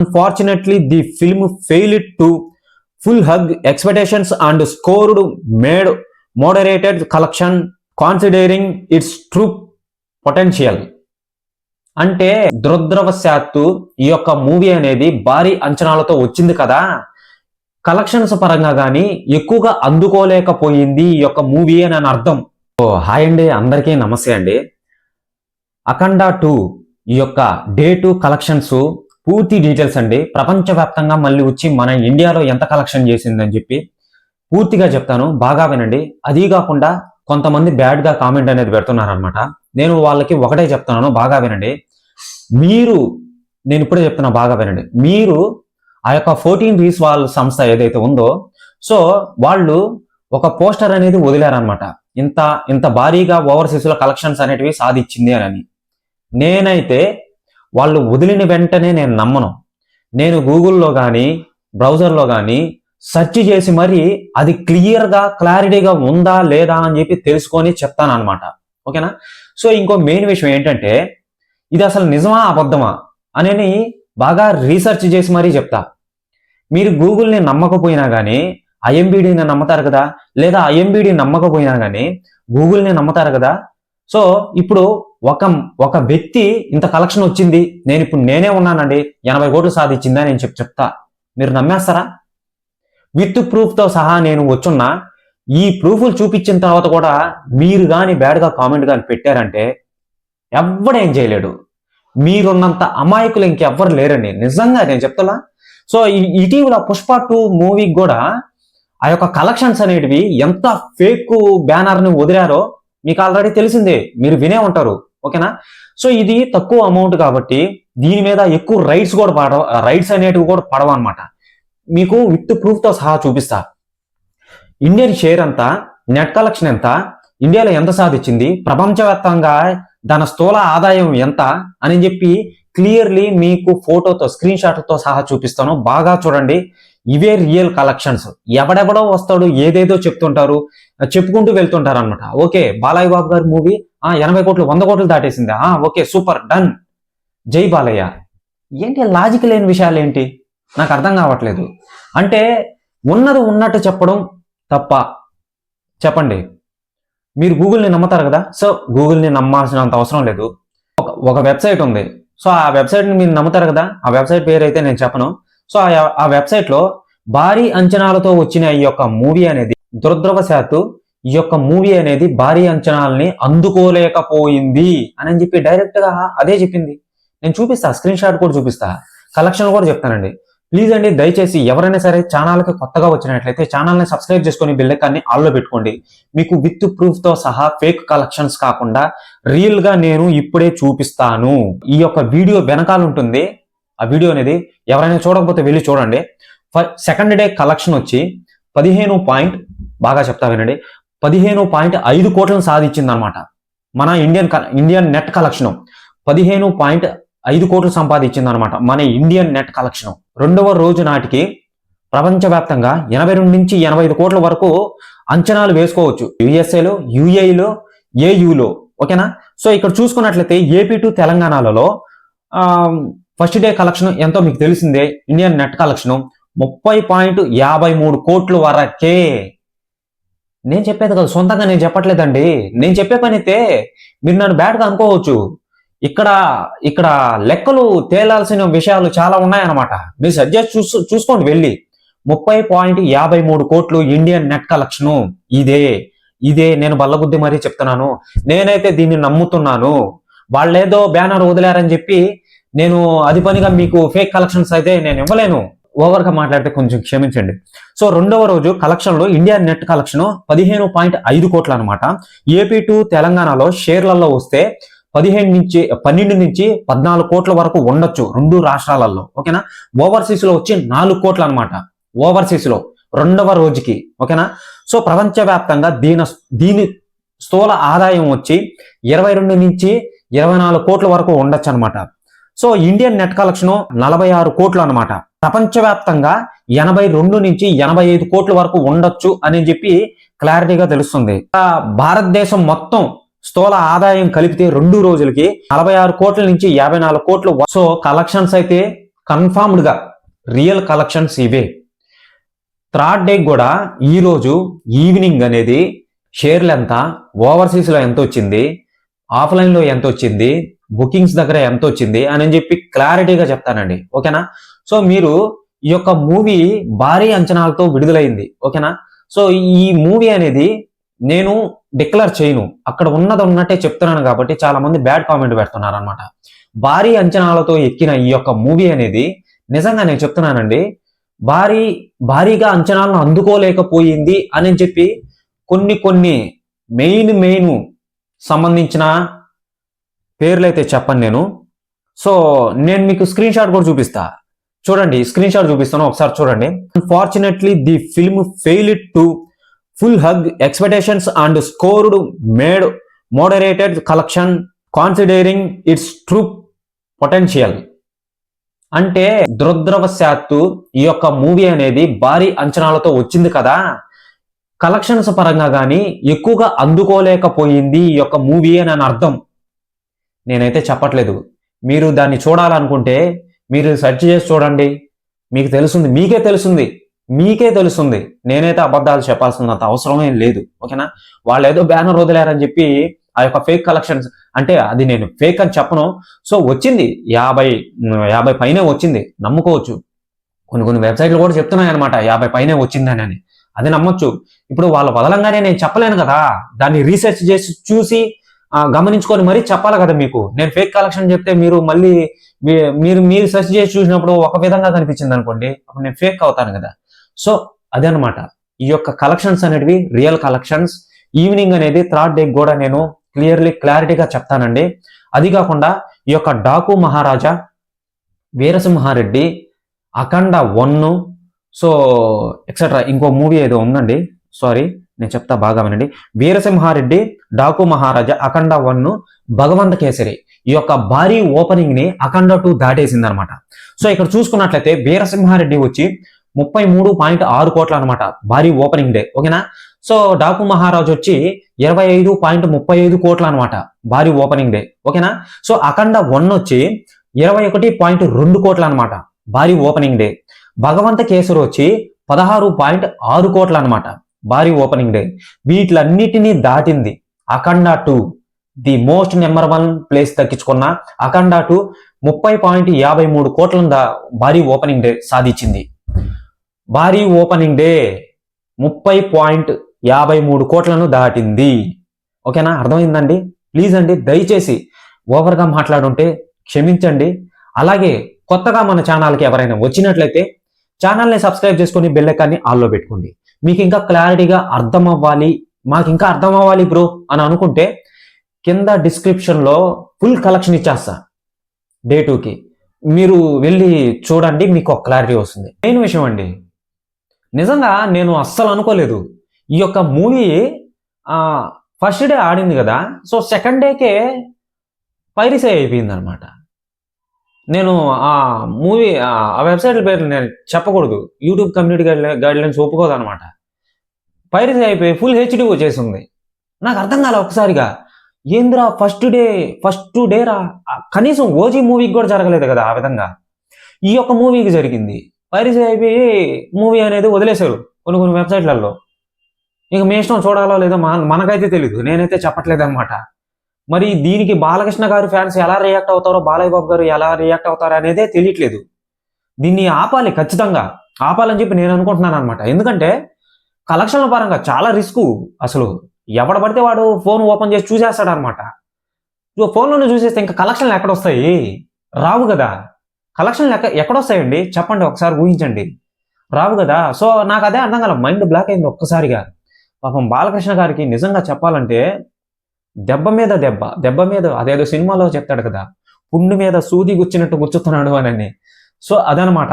Unfortunately the film fail it to full huge expectations and scored made moderated collection considering its true potential అంటే దురద్రవశాత్తు ఈ యొక్క movie అనేది భారీ అంచనాలతో వచ్చింది కదా. కలెక్షన్స్ పరంగా కానీ ఎక్కువగా అందుకోలేకపోయింది ఈ యొక్క మూవీ అని అని అర్థం. ఓ హాయ్ అండి అందరికీ నమస్తే అండి. అఖండా టూ ఈ యొక్క డే టూ కలెక్షన్స్ పూర్తి డీటెయిల్స్ అండి. ప్రపంచవ్యాప్తంగా మళ్ళీ వచ్చి మన ఇండియాలో ఎంత కలెక్షన్ చేసిందని చెప్పి పూర్తిగా చెప్తాను. బాగా వినండి. అదీ కాకుండా కొంతమంది బ్యాడ్గా కామెంట్ అనేది పెడుతున్నారు అనమాట నేను వాళ్ళకి ఒకటే చెప్తున్నాను. బాగా వినండి. మీరు నేను ఇప్పుడే చెప్తున్నా బాగా వినండి. మీరు ఆ యొక్క ఫోర్టీన్ రీస్ వాళ్ళ సంస్థ ఏదైతే ఉందో సో వాళ్ళు ఒక పోస్టర్ అనేది వదిలారనమాట ఇంత ఇంత భారీగా ఓవర్సీస్లో కలెక్షన్స్ అనేటివి సాధించింది అని. నేనైతే వాళ్ళు వదిలిన వెంటనే నేను నమ్మను. నేను గూగుల్లో కానీ బ్రౌజర్లో కానీ సెర్చ్ చేసి మరి అది క్లియర్గా క్లారిటీగా ఉందా లేదా అని చెప్పి తెలుసుకొని చెప్తాను అనమాట ఓకేనా? సో ఇంకో మెయిన్ విషయం ఏంటంటే ఇది అసలు నిజమా అబద్ధమా అనేది బాగా రీసెర్చ్ చేసి మరీ చెప్తా. మీరు గూగుల్ని నమ్మకపోయినా కానీ ఐఎంబిడిని నమ్ముతారు కదా? లేదా ఐఎంబిడి నమ్మకపోయినా కానీ గూగుల్ని నమ్ముతారు కదా? సో ఇప్పుడు ఒక ఒక వ్యక్తి ఇంత కలెక్షన్ వచ్చింది నేను ఇప్పుడు నేనే ఉన్నానండి ఎనభై కోట్లు సాధించిందా నేను చెప్పి చెప్తా. మీరు నమ్మేస్తారా? విత్ ప్రూఫ్తో సహా నేను వచ్చున్నా ఈ ప్రూఫ్లు చూపించిన తర్వాత కూడా మీరు కానీ బ్యాడ్గా కామెంట్ కానీ పెట్టారంటే ఎవడేం చేయలేడు. మీరున్నంత అమాయకులు ఇంకెవ్వరు లేరండి. నిజంగా నేను చెప్తలా సో ఇటీవల పుష్ప టూ మూవీకి కూడా ఆ యొక్క కలెక్షన్స్ అనేటివి ఎంత ఫేక్ బ్యానర్ని వదిలారో మీకు ఆల్రెడీ తెలిసిందే. మీరు వినే ఉంటారు. ఓకేనా? సో ఇది తక్కువ అమౌంట్ కాబట్టి దీని మీద ఎక్కువ రైట్స్ కూడా పడవ రైట్స్ అనేటివి కూడా పడవ అనమాట మీకు విత్ ప్రూఫ్తో సహా చూపిస్తా. ఇండియన్ షేర్ ఎంత నెట్ కలెక్షన్ ఎంత ఇండియాలో ఎంత సాధించింది ప్రపంచవ్యాప్తంగా దాని స్థూల ఆదాయం ఎంత అని చెప్పి క్లియర్లీ మీకు ఫోటోతో స్క్రీన్ షాట్తో సహా చూపిస్తాను. బాగా చూడండి. ఇవే రియల్ కలెక్షన్స్ ఎవడెవడో వస్తాడు ఏదేదో చెప్తుంటారు చెప్పుకుంటూ వెళ్తుంటారు అనమాట ఓకే బాలయ్య బాబు గారి మూవీ ఆ ఎనభై కోట్లు వంద కోట్లు దాటేసిందా. ఆ ఓకే సూపర్ డన్ జై బాలయ్య. ఏంటి లాజిక్ లేని విషయాలు ఏంటి నాకు అర్థం కావట్లేదు. అంటే ఉన్నది ఉన్నట్టు చెప్పడం తప్ప చెప్పండి. మీరు గూగుల్ని నమ్ముతారు కదా? సో గూగుల్ని నమ్మాల్సినంత అవసరం లేదు. ఒక ఒక వెబ్సైట్ ఉంది. సో ఆ వెబ్సైట్ని మీరు నమ్ముతారు కదా? ఆ వెబ్సైట్ పేరు అయితే నేను చెప్పను. సో ఆ- వెబ్సైట్ వెబ్సైట్లో భారీ అంచనాలతో వచ్చిన ఈ యొక్క మూవీ అనేది దురదృవశాత్తు ఈ యొక్క మూవీ అనేది భారీ అంచనాలని అందుకోలేకపోయింది అని చెప్పి డైరెక్ట్గా అదే చెప్పింది. నేను చూపిస్తా స్క్రీన్ షాట్ కూడా చూపిస్తా కలెక్షన్ కూడా చెప్తానండి. ప్లీజ్ అండి దయచేసి ఎవరైనా సరే ఛానల్కి కొత్తగా వచ్చినట్లయితే ఛానల్ని సబ్స్క్రైబ్ చేసుకొని బిల్లకాన్ని ఆల్లో పెట్టుకోండి. మీకు విత్ ప్రూఫ్తో సహా ఫేక్ కలెక్షన్స్ కాకుండా రియల్గా నేను ఇప్పుడే చూపిస్తాను. ఈ యొక్క వీడియో వెనకాల ఉంటుంది. ఆ వీడియో అనేది ఎవరైనా చూడకపోతే వెళ్ళి చూడండి. సెకండ్ డే కలెక్షన్ వచ్చి పదిహేను పాయింట్ బాగా చెప్తా వినండి. పదిహేను పాయింట్ ఐదు కోట్లను సాధించింది అనమాట మన ఇండియన్ ఇండియన్ నెట్ కలెక్షన్. పదిహేను పాయింట్ ఐదు కోట్లు సంపాదించింది అనమాట మన ఇండియన్ నెట్ కలెక్షన్. రెండవ రోజు నాటికి ప్రపంచవ్యాప్తంగా ఎనభై రెండు నుంచి ఎనభై ఐదు కోట్ల వరకు అంచనాలు వేసుకోవచ్చు. యుఎస్ఏలో యుఏఈలో ఏయులో. ఓకేనా? సో ఇక్కడ చూసుకున్నట్లయితే ఏపీ టు తెలంగాణలలో ఫస్ట్ డే కలెక్షన్ ఎంతో మీకు తెలిసిందే ఇండియన్ నెట్ కలెక్షన్ ముప్పై పాయింట్ యాభై మూడు కోట్లు వరకే. నేను చెప్పేది కదా సొంతంగా నేను చెప్పట్లేదండి. నేను చెప్పే పని అయితే మీరు నన్ను బ్యాడ్గా అనుకోవచ్చు. ఇక్కడ ఇక్కడ లెక్కలు తేలాల్సిన విషయాలు చాలా ఉన్నాయన్నమాట. మీరు సజెస్ట్ చూసు చూసుకోండి వెళ్ళి. ముప్పై పాయింట్ యాభై మూడు కోట్లు ఇండియన్ నెట్ కలెక్షన్ ఇదే. ఇదే నేను బల్లబుద్ధి మరీ చెప్తున్నాను. నేనైతే దీన్ని నమ్ముతున్నాను. వాళ్ళేదో బ్యానర్ వదిలారని చెప్పి నేను అది పనిగా మీకు ఫేక్ కలెక్షన్స్ అయితే నేను ఇవ్వలేను. ఓవర్గా మాట్లాడితే కొంచెం క్షమించండి. సో రెండవ రోజు కలెక్షన్లో ఇండియా నెట్ కలెక్షన్ పదిహేను పాయింట్ ఐదు కోట్ల అనమాట ఏపీ టు తెలంగాణలో షేర్లలో వస్తే పదిహేను నుంచి పన్నెండు నుంచి పద్నాలుగు కోట్ల వరకు ఉండొచ్చు రెండు రాష్ట్రాలలో. ఓకేనా? ఓవర్సీస్లో వచ్చి నాలుగు కోట్ల అనమాట ఓవర్సీస్లో రెండవ రోజుకి. ఓకేనా? సో ప్రపంచవ్యాప్తంగా దీని దీని స్థూల ఆదాయం వచ్చి ఇరవై రెండు నుంచి ఇరవై నాలుగు కోట్ల వరకు ఉండొచ్చు అనమాట సో ఇండియన్ నెట్ కలెక్షన్ నలభై ఆరు కోట్లు అనమాట ప్రపంచవ్యాప్తంగా ఎనభై రెండు నుంచి ఎనభై ఐదు కోట్ల వరకు ఉండొచ్చు అని చెప్పి క్లారిటీగా తెలుస్తుంది. భారతదేశం మొత్తం స్థూల ఆదాయం కలిపితే రెండు రోజులకి నలభై ఆరు కోట్ల నుంచి యాభై నాలుగు కోట్లు సో కలెక్షన్స్ అయితే కన్ఫామ్డ్గా రియల్ కలెక్షన్స్ ఇవే. థర్డ్ డే కూడా ఈరోజు ఈవినింగ్ అనేది షేర్లు ఎంత ఓవర్సీస్లో ఎంత వచ్చింది ఆఫ్లైన్లో ఎంత వచ్చింది బుకింగ్స్ దగ్గర ఎంత వచ్చింది అని చెప్పి క్లారిటీగా చెప్తానండి. ఓకేనా? సో మీరు ఈ యొక్క మూవీ భారీ అంచనాలతో విడుదలైంది. ఓకేనా? సో ఈ మూవీ అనేది నేను డిక్లేర్ చేయను. అక్కడ ఉన్నది ఉన్నట్టే చెప్తున్నాను కాబట్టి చాలా మంది బ్యాడ్ కామెంట్ పెడుతున్నారు అనమాట భారీ అంచనాలతో ఎక్కిన ఈ యొక్క మూవీ అనేది నిజంగా నేను చెప్తున్నానండి భారీ భారీగా అంచనాలను అందుకోలేకపోయింది అని చెప్పి కొన్ని కొన్ని మెయిన్ మెయిన్ సంబంధించిన పేర్లు అయితే చెప్పను నేను. సో నేను మీకు స్క్రీన్ షాట్ కూడా చూపిస్తా. చూడండి స్క్రీన్ షాట్ చూపిస్తాను ఒకసారి చూడండి. Unfortunately the film fail to full huge expectations and scored made moderated collection considering its true potential అంటే దురద్రవశాత్తు ఈ యొక్క మూవీ అనేది భారీ అంచనాలతో వచ్చింది కదా. కలెక్షన్స్ పరంగా కానీ ఎక్కువగా అందుకోలేకపోయింది ఈ యొక్క మూవీ అని అని అర్థం. నేనైతే చెప్పట్లేదు. మీరు దాన్ని చూడాలనుకుంటే మీరు సెర్చ్ చేసి చూడండి. మీకు తెలుస్తుంది మీకే తెలుస్తుంది మీకే తెలుస్తుంది. నేనైతే అబద్ధాలు చెప్పాల్సినంత అవసరమే లేదు ఓకేనా? వాళ్ళు ఏదో బ్యానర్ వదిలేరని చెప్పి ఆ యొక్క ఫేక్ కలెక్షన్స్ అంటే అది నేను ఫేక్ అని చెప్పను. సో వచ్చింది. యాభై యాభై పైనే వచ్చింది. నమ్ముకోవచ్చు. కొన్ని కొన్ని వెబ్సైట్లు కూడా చెప్తున్నాయి అనమాట యాభై పైనే వచ్చిందని అని. అది నమ్మొచ్చు. ఇప్పుడు వాళ్ళు వదలంగానే నేను చెప్పలేను కదా. దాన్ని రీసెర్చ్ చేసి చూసి గమనించుకొని మరీ చెప్పాలి కదా మీకు. నేను ఫేక్ కలెక్షన్ చెప్తే మీరు మళ్ళీ మీ- మీరు మీరు సెర్చ్ చేసి చూసినప్పుడు ఒక విధంగా కనిపించింది అనుకోండి అప్పుడు నేను ఫేక్ అవుతాను కదా. సో అదే అనమాట ఈ యొక్క కలెక్షన్స్ అనేటివి రియల్ కలెక్షన్స్ ఈవినింగ్ అనేది థర్డ్ డే కూడా నేను క్లియర్లీ క్లారిటీగా చెప్తానండి. అది కాకుండా ఈ యొక్క Daaku Maharaja Veera Simha Reddy Akhanda one so etcetera ఇంకో మూవీ ఏదో ఉందండి సారీ నేను చెప్తా బాగా వినండి. వీరసింహారెడ్డి డాకు మహారాజా అఖండ వన్ భగవంత కేసరి ఈ యొక్క భారీ ఓపెనింగ్ని అఖండ టూ దాటేసింది అనమాట సో ఇక్కడ చూసుకున్నట్లయితే వీరసింహారెడ్డి వచ్చి ముప్పై మూడు పాయింట్ ఆరు కోట్ల అనమాట భారీ ఓపెనింగ్ డే ఓకేనా? సో డాకు మహారాజ్ వచ్చి ఇరవై ఐదు పాయింట్ ముప్పై ఐదు కోట్ల అనమాట భారీ ఓపెనింగ్ డే ఓకేనా? సో అఖండ వన్ వచ్చి ఇరవై ఒకటి పాయింట్ రెండు కోట్ల అనమాట భారీ ఓపెనింగ్ డే భగవంత కేసరి వచ్చి పదహారు పాయింట్ ఆరు కోట్ల అనమాట భారీ ఓపెనింగ్ డే. వీటిలన్నిటినీ దాటింది Akhanda two. The most number one place దక్కించుకున్న అఖండ టూ ముప్పై పాయింట్ యాభై మూడు కోట్లను దా భారీ ఓపెనింగ్ డే సాధించింది. భారీ ఓపెనింగ్ డే ముప్పై పాయింట్ యాభై మూడు కోట్లను దాటింది. ఓకేనా? అర్థమైందండి? ప్లీజ్ అండి దయచేసి ఓవర్గా మాట్లాడుంటే క్షమించండి. అలాగే కొత్తగా మన ఛానల్కి ఎవరైనా వచ్చినట్లయితే ఛానల్ని సబ్స్క్రైబ్ చేసుకొని బెల్ ఐకాన్ని ఆల్లో పెట్టుకోండి. మీకు ఇంకా క్లారిటీగా అర్థం అవ్వాలి మాకు ఇంకా అర్థం అవ్వాలి బ్రో అని అనుకుంటే కింద డిస్క్రిప్షన్లో ఫుల్ కలెక్షన్ ఇచ్చేస్తా. డే టూకి మీరు వెళ్ళి చూడండి మీకు ఒక క్లారిటీ వస్తుంది. మెయిన్ విషయం అండి నిజంగా నేను అస్సలు అనుకోలేదు. ఈ యొక్క మూవీ ఫస్ట్ డే ఆడింది కదా సో సెకండ్ డేకే పైరిసే అయిపోయింది అనమాట నేను ఆ మూవీ ఆ వెబ్సైట్ పేరు నేను చెప్పకూడదు. యూట్యూబ్ కమ్యూనిటీ గైడ్ లైన్స్ ఒప్పుకోదు అనమాట పైరసీ అయిపోయి ఫుల్ హెచ్డి వచ్చేసింది నాకు అర్థం కాలే ఒకసారిగా ఏందిరా ఫస్ట్ డే ఫస్ట్ డే రా? కనీసం ఓజీ మూవీకి కూడా జరగలేదు కదా ఆ విధంగా. ఈ యొక్క మూవీకి జరిగింది. పైరసీ అయిపోయి మూవీ అనేది వదిలేశారు కొన్ని కొన్ని వెబ్సైట్లలో. ఇక మీ ఇష్టం చూడాలో లేదో మన మనకైతే తెలియదు నేనైతే చెప్పట్లేదు అనమాట మరి దీనికి బాలకృష్ణ గారు ఫ్యాన్స్ ఎలా రియాక్ట్ అవుతారో బాలయ్య బాబు గారు ఎలా రియాక్ట్ అవుతారో అనేదే తెలియట్లేదు. దీన్ని ఆపాలి ఖచ్చితంగా. ఆపాలని చెప్పి నేను అనుకుంటున్నాను అనమాట ఎందుకంటే కలెక్షన్ల పరంగా చాలా రిస్క్ అసలు ఎవడ పడితే వాడు ఫోన్ ఓపెన్ చేసి చూసేస్తాడు అనమాట ఫోన్లోనే చూసేస్తే ఇంకా కలెక్షన్లు ఎక్కడ వస్తాయి? రావు కదా. కలెక్షన్లు ఎక్క ఎక్కడొస్తాయండి చెప్పండి ఒకసారి ఊహించండి. రావు కదా. సో నాకు అదే అర్థం కాల మైండ్ బ్లాక్ అయింది ఒక్కసారిగా. పాపం బాలకృష్ణ గారికి నిజంగా చెప్పాలంటే దెబ్బ మీద దెబ్బ దెబ్బ మీద అదేదో సినిమాలో చెప్తాడు కదా పుండు మీద సూది గుచ్చినట్టు గుచ్చుతున్నాడు అని సో అదనమాట